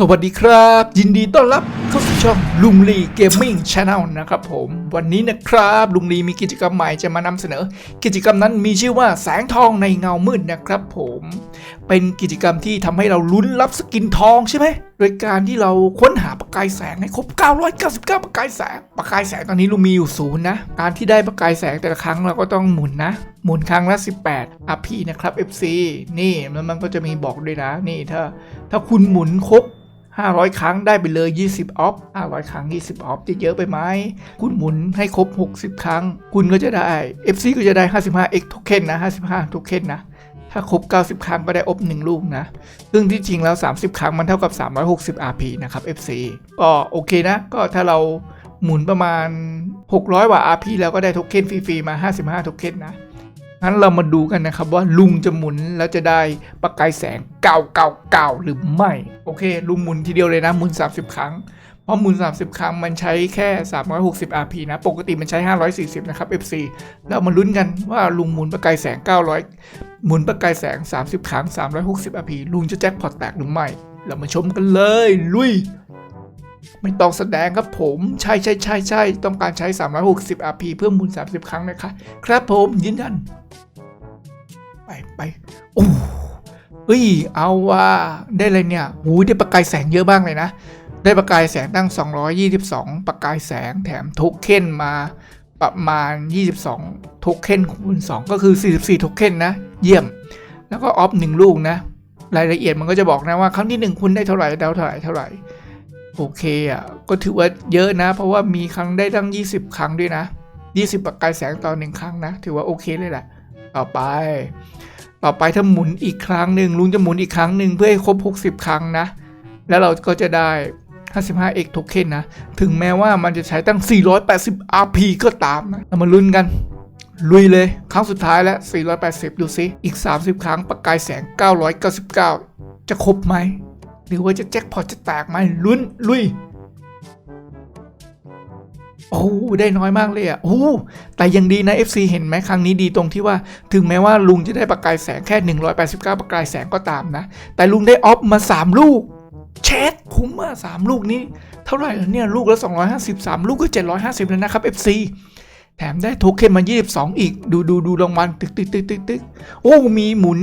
สวัสดีครับ ยินดีต้อนรับเข้าสู่ช่องลุงลีเกมมิ่งชาแนลนะครับผมวันนี้นะครับลุงลีมีกิจกรรมใหม่จะมานำเสนอ กิจกรรมนั้นมีชื่อว่าแสงทองในเงามืดนะครับผมเป็นกิจกรรมที่ทำให้เราลุ้นรับสกินทองใช่ไหมโดยการที่เราค้นหาประกายแสงให้ครบ 999 ประกายแสง ประกายแสงตอนนี้ลุงมีอยู่ศูนย์นะ การที่ได้ประกายแสงแต่ละครั้งเราก็ต้องหมุนนะ หมุนครั้งละ 18 RP นะครับ FC นี่แล้วมันก็จะมีบอกด้วยนะ นี่ถ้า ถ้าคุณหมุนครบ 500 ครั้งได้ไปเลย 20ออฟ500 ครั้ง 20ออฟจะเยอะไปไหม คุณหมุนให้ครบ 60 ครั้ง คุณก็จะได้ FC ก็จะได้ 55 X โทเค็นนะ 55โทเค็นนะ ถ้าครบ 90 ครั้งก็ได้อบ 1 ลูกนะ ซึ่งที่จริงแล้ว 30 ครั้งมันเท่ากับ 360 RP นะครับ FC ก็โอเคนะ ก็ถ้าเราหมุนประมาณ 600กว่า RP แล้วก็ได้โทเค็นฟรีๆมา 55โทเค็นนะ งั้นเรามาดูกันนะครับว่าลุงจะหมุนแล้วจะได้ประกายแสง999หรือไม่ โอเค ลุงหมุนทีเดียวเลยนะหมุน 30 ครั้ง เพราะหมุน 30 ครั้งมันใช้แค่ 360 RP นะ ปกติมันใช้ 540 นะครับ FC เรามาลุ้นกันว่าลุงหมุนประกายแสง 900 หมุนประกายแสง 30 ครั้ง 360 RP ลุงจะแจ็คพอตแตกหรือไม่ เรามาชมกันเลย ลุย ไม่ต้องแสดงครับผม ใช่ใช่ใช่ใช่ต้องการใช้ 360 RP เพื่อมุน30 ครั้งนะคะ ครับผมยืนยัน ไปไปโอ้เอ้ย เอาว่าได้เลยเนี่ยหูได้ประกายแสงเยอะบ้างเลยนะ ได้ประกายแสงตั้ง 222 ประกายแสงแถมโทเค็นมาประมาณ 22 โทเค็นคูณ2ก็คือ 44 โทเค็นนะ เยี่ยม แล้วก็ออฟ1ลูกนะ รายละเอียดมันก็จะบอกนะว่าครั้งที่ 1 คุณได้เท่าไหร่ดาวเท่าไหร่เท่าไหร่ โอเคอะก็ถือว่าเยอะนะ เพราะว่ามีครั้งได้ตั้ง 20 ครั้งด้วยนะ 20 ประกายแสงต่อหนึ่งครั้งนะ ถือว่าโอเคเลยแหละ ต่อไป ต่อไปถ้าหมุนอีกครั้งหนึ่งลุงจะหมุนอีกครั้งหนึ่งเพื่อให้ครบ 60 ครั้งนะ แล้วเราก็จะได้ 55 x โทเค็นนะ ถึงแม้ว่ามันจะใช้ตั้ง 480 RP ก็ตามนะเรามาลุ้นกัน ลุยเลย ครั้งสุดท้ายแล้ว 480 ดูซิ อีก 30 ครั้งประกายแสง 999 จะครบไหม หรือว่าจะแจ็คพอตจะแตกไหมลุ้นลุยโอ้ได้น้อยมากเลยอะโอ้แต่ยังดีนะ FC เห็นไหมครั้งนี้ดีตรงที่ว่า ถึงแม้ว่าลุงจะได้ประกายแสงแค่ 189 ประกายแสงก็ตามนะ แต่ลุงได้ออฟมา 3 ลูก เช็ดคุ้มมากสามลูกนี้ เท่าไหร่แล้วเนี่ย ลูกละ 253 ลูกก็ 750 แล้วนะครับ FC แถมได้โทเค็นมา 22 อีก ดูดูดูรางวัลตึกตึกตึกตึกตึกโอ้ มีหมุน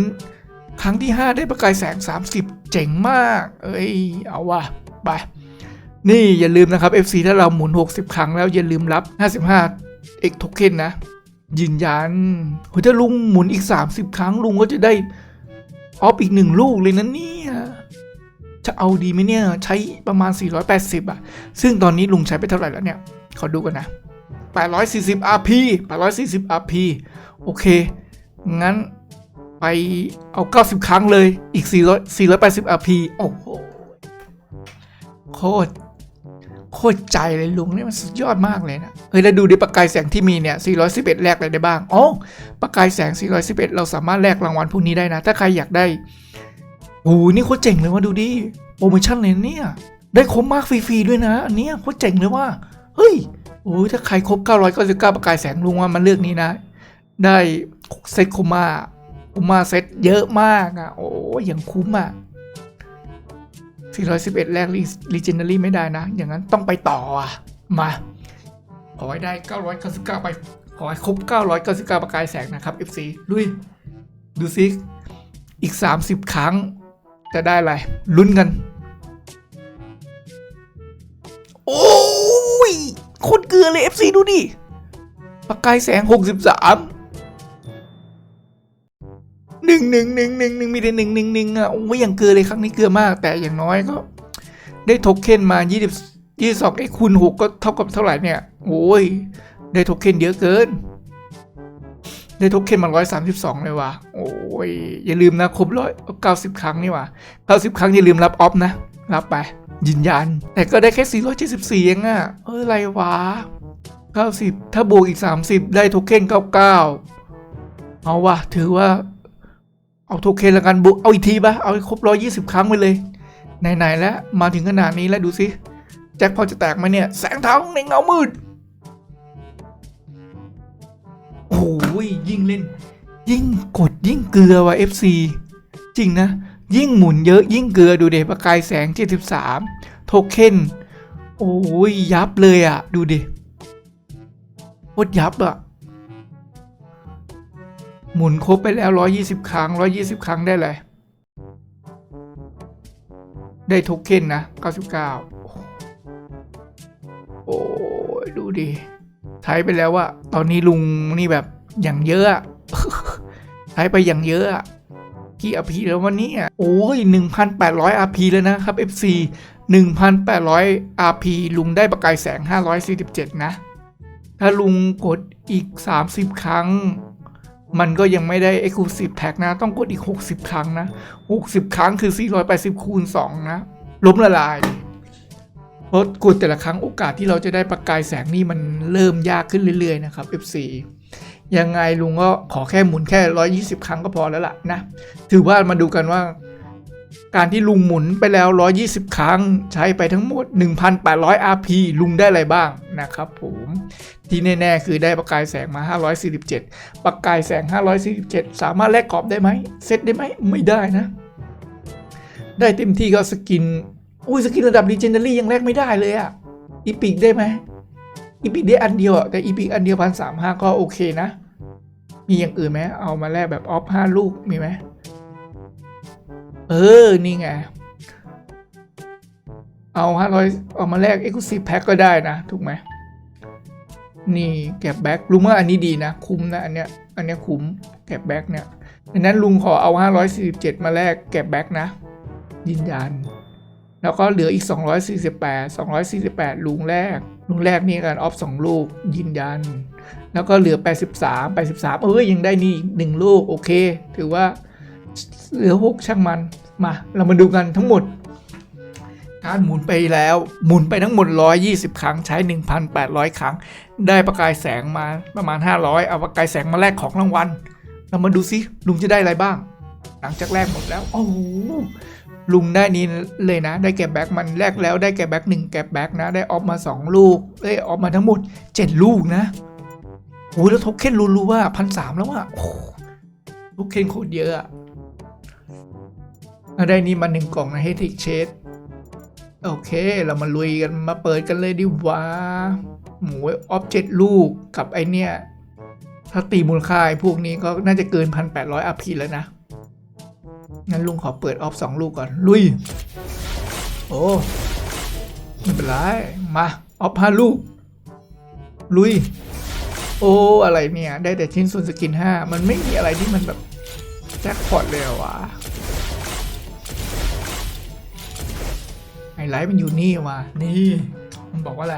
ครั้งที่ 5 ได้ประกายแสง 30 เจ๋งมาก เอ้ย เอาว่ะ ไป นี่อย่าลืมนะครับ FC ถ้าเราหมุน 60 ครั้งแล้วอย่าลืมรับ 55 X token นะ ยืนยันโหถ้าลุงหมุนอีก 30 ครั้งลุงก็จะได้ออฟอีกหนึ่งลูกเลยนะเนี่ยจะเอาดีไหมเนี่ย ใช้ประมาณ 480 อะ ซึ่งตอนนี้ลุงใช้ไปเท่าไหร่แล้วเนี่ย ขอดูกันนะ 840 RP 840 RP โอเค งั้น ไปเอา 90 ครั้งเลยอีก 400 480 RP โอ้โห โคตร โคตรใจเลยลุงเนี่ยมันสุดยอดมากเลยนะ เฮ้ย แล้วดูดิประกายแสงที่มีเนี่ย 411 แลกอะไรได้บ้าง อ๋อ ประกายแสง 411 เราสามารถแลกรางวัลพวกนี้ได้นะ ถ้าใครอยากได้โอ้โหนี่โคตรเจ๋งเลยว่าดูดิ โปรโมชั่นเลยเนี่ย ได้ครบมากฟรีๆด้วยนะ อันเนี้ยโคตรเจ๋งเลยว่า เฮ้ยโอ้ยถ้าใครครบ 999 ประกายแสงลุงว่ามันเลือกนี้นะ ได้เซตโคมาโค มาเซตเยอะมากอะ โอ้ยอย่างคุ้มอะ 411 แรกรีเจนเนอรี่ไม่ได้นะ อย่างนั้นต้องไปต่ออะ มา ขอให้ได้ 999 ไป ขอให้ครบ 999 ประกายแสงนะครับ FC ลุย ดูซิ อีก 30 ครั้ง จะได้อะไร ลุ้นกัน โอ้ยโคตรเกลือเลย FC ดูดิ ประกายแสง 63 หนึ่งหนึ่งหนึ่งหนึ่งหนึ่งมีแต่หนึ่งหนึ่งหนึ่งอะโอ้ยอย่างเกลือเลยครั้งนี้เกลือมาก แต่อย่างน้อยก็ ได้โทเค็นมา20 22ไอ้คูณ6ก็เท่ากับเท่าไหร่เนี่ยโอ้ยได้โทเค็นเยอะเกิน ได้โทเค็นมา132เลยว่ะโอ้ยอย่าลืมนะครบร้อยเก้าสิบครั้งนี่ว่ะเก้าสิบครั้งอย่าลืมรับออฟนะรับไปยืนยัน แต่ก็ได้แค่ 474เองอะเอออะไรวะ 90 ถ้าบวกอีก 30 ได้โทเค็น99 เอาว่ะถือว่า เอาโทเค็นละกันบวกเอาอีกทีปะเอาให้ครบ120ครั้งไปเลย ไหน ๆ แล้ว มาถึงขนาดนี้แล้วดูสิแจ็คพอจะแตกไหมเนี่ย แสงทองในเงามืดโอ้ยยิ่งเล่น ยิ่งกดยิ่งเกลือว่ะ FC จริงนะ ยิ่งหมุนเยอะยิ่งเกลือดูเดประกายแสง 73 โทเค็นโอ้ยยับเลยอะ่ะ ดูดิโคตรยับอะ่ะ หมุนครบไปแล้ว 120 ครั้ง 120 ครั้งได้เลย ได้โทเค็นนะ 99 โอ้ยดูดิ ใช้ไปแล้วอะตอนนี้ลุงนี่แบบอย่างเยอะใช้ไปอย่างเยอะอะกี่ RP แล้ววันนี้อะโอ้ย 1,800 RP แล้วนะครับ FC 1,800 RP ลุงได้ประกายแสง 547 นะ ถ้าลุงกดอีก 30 ครั้ง มันก็ยังไม่ได้ Exclusive Pack นะ ต้องกดอีก 60 ครั้งนะ 60 ครั้งคือ 480 คูณ 2 นะ ล้มละลายเพราะกดแต่ละครั้งโอกาสที่เราจะได้ประกายแสงนี่มันเริ่มยากขึ้นเรื่อยๆ นะครับ F4 ยังไงลุงก็ขอแค่หมุนแค่ 120 ครั้งก็พอแล้วล่ะนะ ถือว่ามาดูกันว่า การที่ลุงหมุนไปแล้ว 120 ครั้ง ใช้ไปทั้งหมด 1,800 RP ลุงได้อะไรบ้างนะครับผม ที่แน่ ๆ คือได้ประกายแสงมา 547 ประกายแสง 547 สามารถแลกกรอบได้ไหม เซตได้ไหม ไม่ได้นะ ได้เต็มที่ก็สกิน อุ้ยสกินระดับ Legendary ยังแลกไม่ได้เลยอะอีพิกได้ไหมอีพิกได้อันเดียวแต่อีพิกอันเดียวพันสามห้าก็โอเคนะ มีอย่างอื่นไหมเอามาแลกแบบออฟห้าลูกมีไหม เออ นี่ไง เอาห้าร้อยเอามาแลก Exclusive Pack ก็ได้นะ ถูกไหม นี่แก็บแบ็กลุงว่าอันนี้ดีนะ คุ้มนะ อันเนี้ย อันเนี้ยคุ้มแก็บแบ็กเนี่ยดังนั้นลุงขอเอา 547 มาแลกแก็บแบ็กนะ ยืนยัน แล้วก็เหลืออีก 248 248 ลุงแรก ลุงแรกนี่การออฟ2ลูก ยืนยัน แล้วก็เหลือ 83 83 เอ้ยยังได้นี่อีกหนึ่งลูก โอเค ถือว่า เหลือ6ช่างมันมา เรามาดูกันทั้งหมด การหมุนไปแล้ว หมุนไปทั้งหมด 120 ครั้งใช้ 1,800 ครั้ง ได้ประกายแสงมาประมาณ 500 เอาประกายแสงมาแลกของรางวัลเรามาดูซิลุงจะได้อะไรบ้าง หลังจากแลกหมดแล้วโอ้โหลุงได้นี้เลยนะ ได้แก็บแบ็กมันแลกแล้วได้แก็บแบ็กหนึ่งแก็บแบ็กนะ ได้ออฟมา 2 ลูกได้ออฟมาทั้งหมด 7 ลูกนะโอ้แล้วโทเค็นรู้ๆว่าพันสามแล้วอะโอ้โหโทเค็นโคตรเยอะอะ ได้นี่มาหนึ่งกล่องนะเฮติกเชดโอเค เรามาลุยกันมาเปิดกันเลยดีว่าหมูออฟเจ็ดลูกกับไอเนี่ย ถ้าตีมูลค่าพวกนี้ก็น่าจะเกินพันแปดร้อยอพีแล้วนะ งั้นลุงขอเปิดออฟสองลูกก่อน ลุย โอ้ไม่เป็นไร มาออฟห้าลูก ลุย โอ้ อะไรเนี่ย ได้แต่ชิ้นส่วนสกินห้ามันไม่มีอะไรที่มันแบบแจ็คพอตเลยเหรอวะ ไฮไลท์มันอยู่นี่ว่ะนี่มันบอกว่าอะไร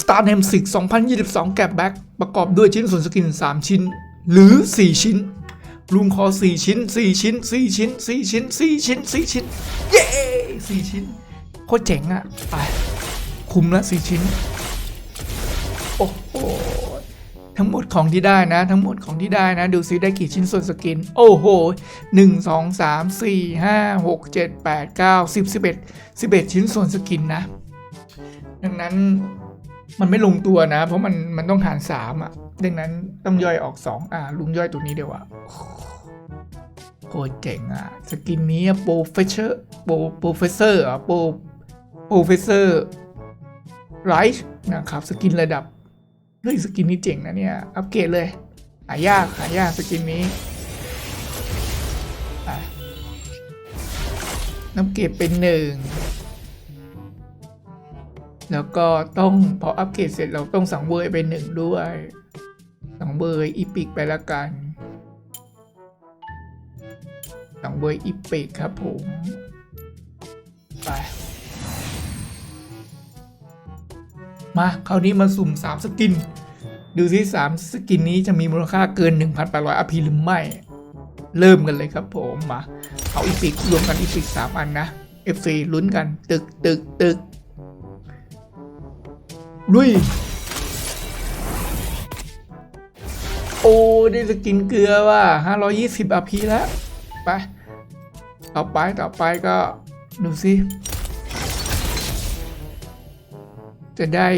Star Name 6 2022 แก็บแบ็กประกอบด้วยชิ้นส่วนสกิน 3 ชิ้น หรือ 4 ชิ้นลุงขอ4 ชิ้น 4 ชิ้น 4 ชิ้น 4 ชิ้น 4 ชิ้น 4 ชิ้น เย้4ชิ้น โคตรเจ๋งอะไป คุ้มละ 4 ชิ้น โอ้โห ทั้งหมดของที่ได้นะ ทั้งหมดของที่ได้นะ ดูซิได้กี่ชิ้นส่วนสกิน โอ้โห 1 2 3 4 5 6 7 8 9 10 11 11 ชิ้นส่วนสกินนะ ดังนั้นมันไม่ลงตัวนะ เพราะมันมันต้องหารสามอะ ดังนั้นต้องย่อยออกสองอ่าลุงย่อยตัวนี้เดี๋ยวอะโคตรเจ๋งอะ สกินนี้โปรเฟสเซอร์โปรโปรเฟสเซอร์อะโปรโปรเฟสเซอร์ไรท์นะครับ สกินระดับ เฮ้ยสกินนี้เจ๋งนะเนี่ย อัปเกรดเลย หายากหายากสกินนี้อะอัปเกรดเป็นหนึ่งแล้วก็ต้องพออัปเกรดเสร็จเราต้องสังเบอร์ไปหนึ่งด้วย สังเบอร์อีพิกไปละกัน สังเบอร์อีพิกครับผม ไป มาคราวนี้มาสุ่ม 3 สกิน ดูซิ3สกินนี้จะมีมูลค่าเกิน 1,800อพีหรือไม่ เริ่มกันเลยครับผมมาเอาอีพิกรวมกันอีพิก3อันนะ FC ลุ้นกัน ตึกตึกตึกลุยโอ้ได้สกินเกลือว่ะ520 RP แล้ว ไป ต่อไปต่อไปก็ดูสิ จะได้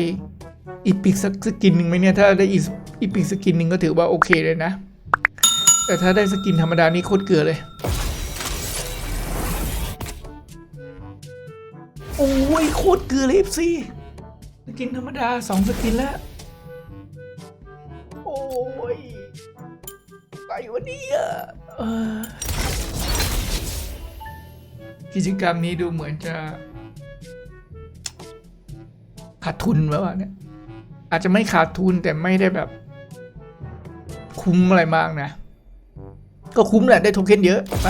อีพิกสักสกินหนึ่งไหมเนี่ย ถ้าได้อีพิกสกินหนึ่งก็ถือว่าโอเคเลยนะ แต่ถ้าได้สกินธรรมดานี่โคตรเกลือเลย โอ้ยโคตรเกลือเลยสิสกินธรรมดาสองสกินแล้ว โอ้ยไปวันนี้อะกิจกรรมนี้ดูเหมือนจะ ขาดทุนแบบว่าเนี่ย อาจจะไม่ขาดทุนแต่ไม่ได้แบบ คุ้มอะไรมากนะ ก็คุ้มแหละได้โทเค็นเยอะ ไป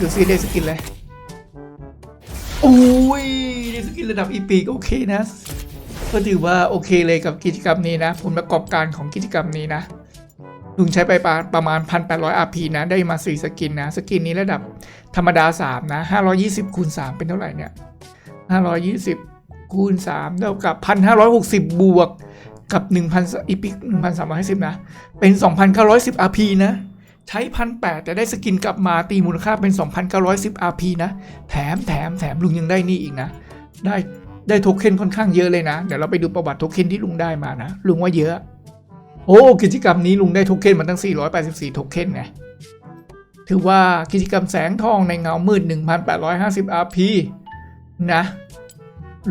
ดูซิได้สกินเลยโอ้ยได้สกินระดับอีปีกโอเคนะ ก็ถือว่าโอเคเลยกับกิจกรรมนี้นะ ผลประกอบการของกิจกรรมนี้นะลุงใช้ไปประประมาณ 1,800 RP นะ ได้มา 4 สกินนะ สกินนี้ระดับธรรมดา 3 นะ 520คูณ3เป็นเท่าไหร่เนี่ย 520 คูณ3เท่ากับ 1,560 บวกกับ 1,000อีพิก1,350 นะ เป็น 2,910 RP นะ ใช้พันแแต่ได้สกินกลับมาตีมูลค่าเป็น 2,910 RP นะ แถมแถมแถมลุงยังได้นี่อีกนะ ได้ได้โทเค็นค่อนข้างเยอะเลยนะ เดี๋ยวเราไปดูประวัติโทเค็นที่ลุงได้มานะ ลุงว่าเยอะ โอ้กิจกรรมนี้ลุงได้โทเค็นมาตั้ง 484 โทเค็นไงถือว่ากิจกรรมแสงทองในเงามืด 1,850 RP นะ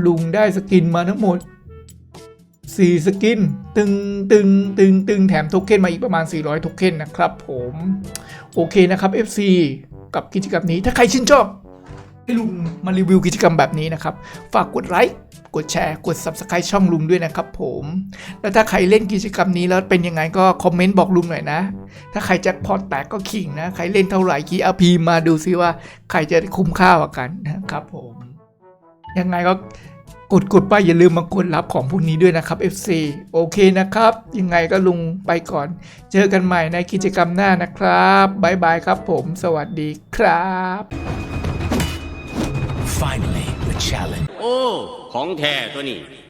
ลุงได้สกินมาทั้งหมด 4 สกิน ตึงตึงตึงตึงแถมโทเค็นมาอีกประมาณ 400 โทเค็นนะครับผม โอเคนะครับ FC กับกิจกรรมนี้ถ้าใครชื่นชอบให้ลุงมารีวิวกิจกรรมแบบนี้นะครับ ฝากกดไลค์ กดแชร์ กด Subscribe ช่องลุงด้วยนะครับผม แล้วถ้าใครเล่นกิจกรรมนี้แล้วเป็นยังไงก็คอมเมนต์บอกลุงหน่อยนะ ถ้าใครแจ็คพอตแตกก็ขิงนะ ใครเล่นเท่าไหร่กี่อาพีมาดูซิว่าใครจะคุ้มค่ากว่ากันนะครับผม ยังไงก็กดกดไปอย่าลืมมากดรับของพวกนี้ด้วยนะครับ FC โอเคนะครับ ยังไงก็ลุงไปก่อน เจอกันใหม่ในกิจกรรมหน้านะครับบ๊ายบายครับผม สวัสดีครับ Finally, the challenge. โอ้ ของแท้ตัวนี้